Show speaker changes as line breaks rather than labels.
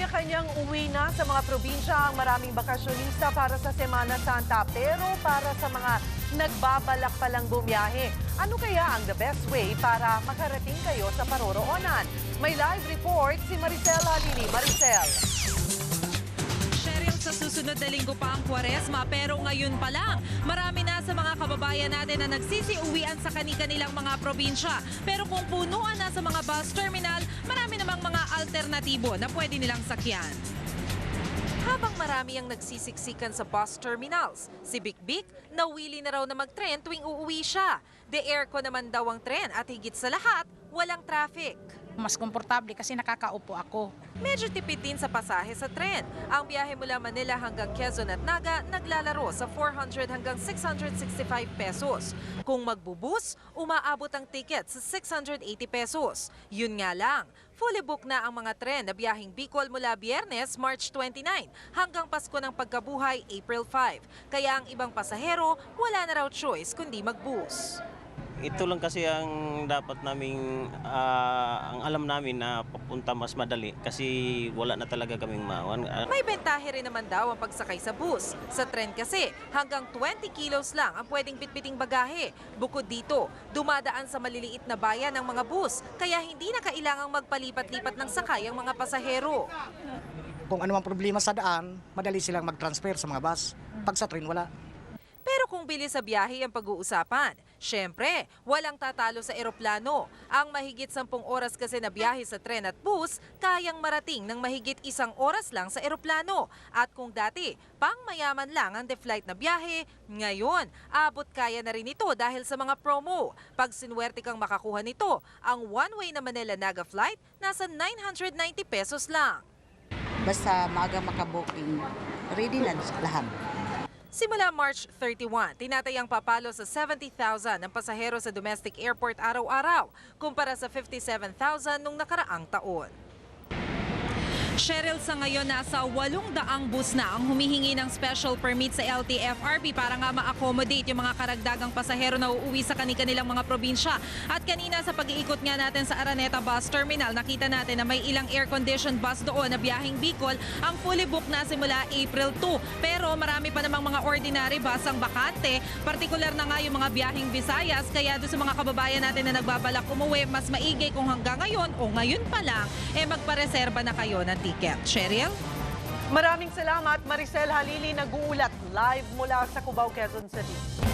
Kanya-kanyang uwi na sa mga probinsya ang maraming bakasyonista para sa Semana Santa pero para sa mga nagbabalak palang bumiyahe. Ano kaya ang the best way para makarating kayo sa paroroonan? May live report si Maricel Alili. Maricel.
Susunod na linggo pa ang kwaresma pero ngayon pa lang, marami na sa mga kababayan natin na nagsisiuwian sa kani-kanilang mga probinsya. Pero kung punuan na sa mga bus terminal, marami namang mga alternatibo na pwede nilang sakyan. Habang marami ang nagsisiksikan sa bus terminals, si Bikbik nawili na raw na mag-tren tuwing uuwi siya. De aircon naman daw ang tren at higit sa lahat, walang traffic.
Mas komportable kasi nakakaupo ako.
Medyo tipid din sa pasahe sa tren. Ang biyahe mula Manila hanggang Quezon at Naga naglalaro sa 400 hanggang 665 pesos. Kung magbubus, umaabot ang ticket sa 680 pesos. Yun nga lang, fully book na ang mga tren na biyaheng Bicol mula Biyernes, March 29 hanggang Pasko ng Pagkabuhay, April 5. Kaya ang ibang pasahero, wala na raw choice kundi magbus.
Ito lang kasi ang dapat naming, ah, ang alam namin na papunta mas madali kasi wala na talaga kaming mawan. Ah,
May bentahe rin naman daw ang pagsakay sa bus. Sa tren kasi, hanggang 20 kilos lang ang pwedeng bitbiting bagahe. Bukod dito, dumadaan sa maliliit na bayan ang mga bus, kaya hindi na kailangang magpalipat-lipat ng sakay ang mga pasahero.
Kung ano ang problema sa daan, madali silang mag-transfer sa mga bus. Pag sa train, wala.
Pero kung bilis sa biyahe ang pag-uusapan, syempre, walang tatalo sa eroplano. Ang mahigit 10 oras kasi na biyahe sa tren at bus, kayang marating ng mahigit isang oras lang sa eroplano. At kung dati, pang mayaman lang ang de-flight na biyahe, ngayon, abot kaya na rin ito dahil sa mga promo. Pag sinwerte kang makakuha nito, ang one-way na Manila-Naga flight nasa 990 pesos lang.
Basta maaga makabooking, ready na lahat.
Simula March 31, tinatayang papalo sa 70,000 ang pasahero sa domestic airport araw-araw kumpara sa 57,000 nung nakaraang taon. Cheryl, sa ngayon nasa 800 bus na ang humihingi ng special permit sa LTFRB para nga ma-accommodate yung mga karagdagang pasahero na uuwi sa kanilang mga probinsya. At kanina sa pag-iikot nga natin sa Araneta Bus Terminal, nakita natin na may ilang air-conditioned bus doon na biyaheng Bicol ang fully booked na simula April 2. Pero marami pa namang mga ordinary bus ang bakante, partikular na nga yung mga biyaheng Visayas, kaya doon sa mga kababayan natin na nagbabalak umuwi, mas maigi kung hanggang ngayon o ngayon pa lang, eh magpareserba na kayo ng ticket. Cheryl?
Maraming salamat Maricel Halili nag-uulat live mula sa Cubao, Quezon City.